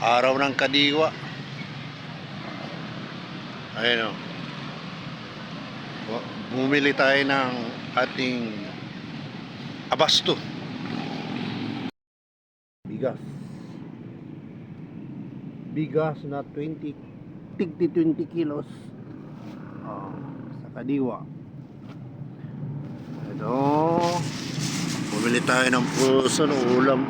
Araw ng kadiwa. Ayun o. Bumili tayo ng ating abasto. Bigas. Bigas na 20 tigti 20 kilos. Ah, sa kadiwa. Ito. Bumili tayo ng puso ng ulam.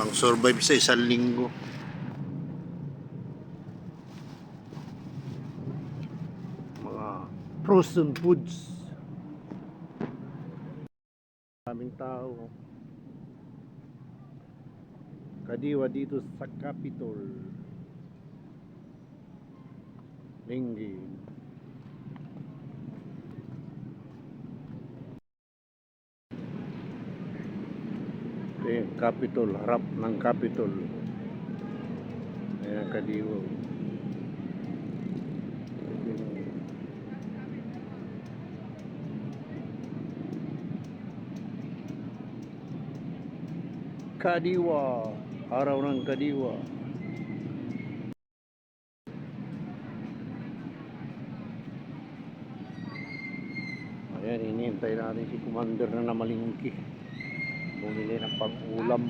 Pang survive sa isang linggo. Mga frozen foods. Maraming tao. Kadiwa dito sa Capitol. Linggi. Ito yung harap ng Capitol. Ayan, yung- Kadiwa, araw ng Kadiwa. Ayan, hinihintay natin si Commander na namalingki. Bumili ng pang-ulam.